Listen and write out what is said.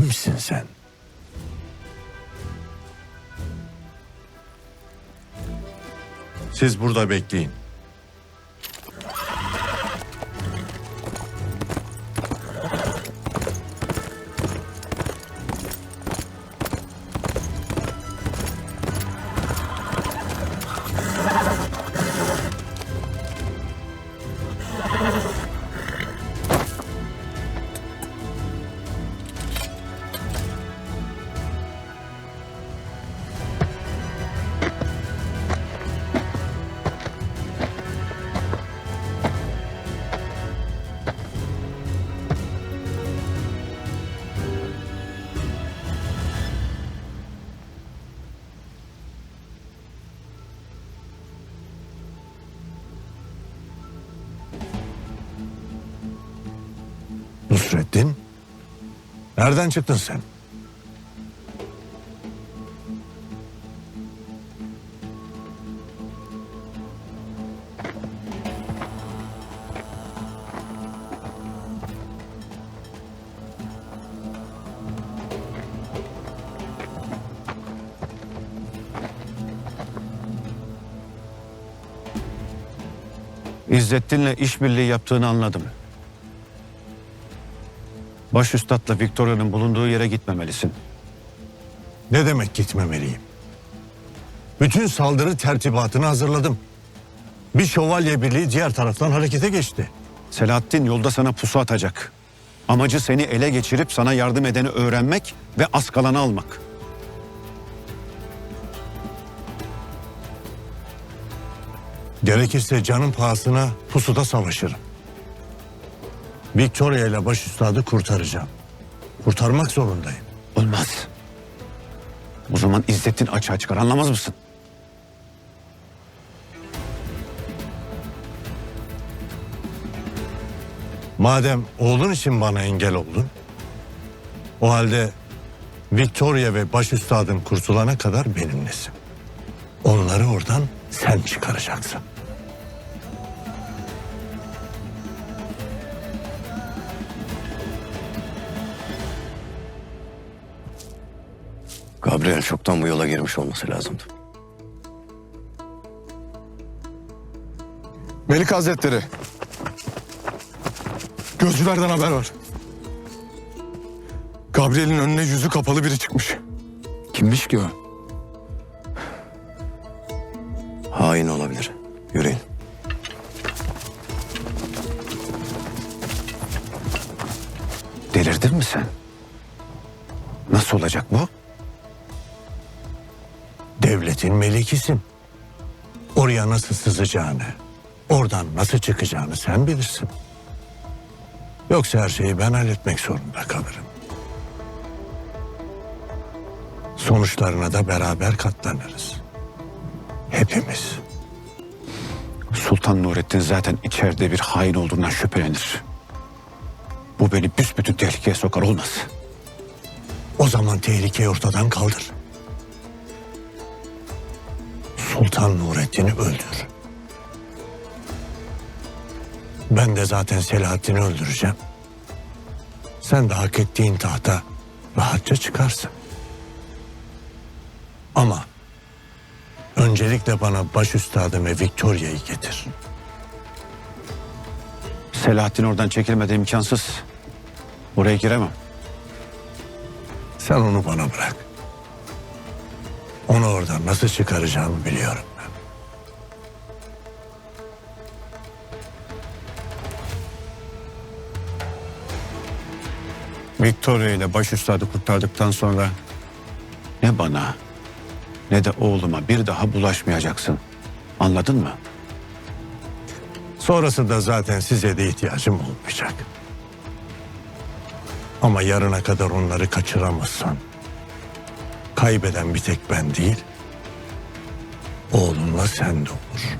misin sen? Siz burada bekleyin. Nusrettin, nereden çıktın sen? İzzettin'le işbirliği yaptığını anladım. Baş üstadla Victoria'nın bulunduğu yere gitmemelisin. Ne demek gitmemeliyim? Bütün saldırı tertibatını hazırladım. Bir şövalye birliği diğer taraftan harekete geçti. Selahattin yolda sana pusu atacak. Amacı seni ele geçirip sana yardım edeni öğrenmek ve az kalanı almak. Gerekirse canın pahasına pusuda savaşırım. Victoria ile baş üstadı kurtaracağım. Kurtarmak zorundayım. Olmaz. O zaman İzzettin açığa çıkar anlamaz mısın? Madem oğlun için bana engel oldun, o halde Victoria ve baş üstadın kurtulana kadar benimlesin. Onları oradan sen çıkaracaksın. Gabriel çoktan bu yola girmiş olması lazımdı. Melik Hazretleri. Gözcülerden haber var. Gabriel'in önüne yüzü kapalı biri çıkmış. Kimmiş ki o? Hain olabilir. Yürüyün. Delirdin mi sen? Nasıl olacak bu? Devletin melikisin. Oraya nasıl sızacağını, oradan nasıl çıkacağını sen bilirsin. Yoksa her şeyi ben halletmek zorunda kalırım. Sonuçlarına da beraber katlanırız. Hepimiz. Sultan Nurettin zaten içeride bir hain olduğundan şüphelenir. Bu beni büsbütün tehlikeye sokar olmaz. O zaman tehlikeyi ortadan kaldır. Sultan Nurettin'i öldür. Ben de zaten Selahattin'i öldüreceğim. Sen de hak ettiğin tahta rahatça çıkarsın. Ama öncelikle bana baş üstadım ve Victoria'yı getir. Selahattin oradan çekilmedi imkansız. Oraya giremem. Sen onu bana bırak. Onu oradan nasıl çıkaracağımı biliyorum ben. Victoria ile baş üstadı kurtardıktan sonra ne bana ne de oğluma bir daha bulaşmayacaksın. Anladın mı? Sonrası da zaten size de ihtiyacım olmayacak. Ama yarına kadar onları kaçıramazsan kaybeden bir tek ben değil, oğlunla sen de olur.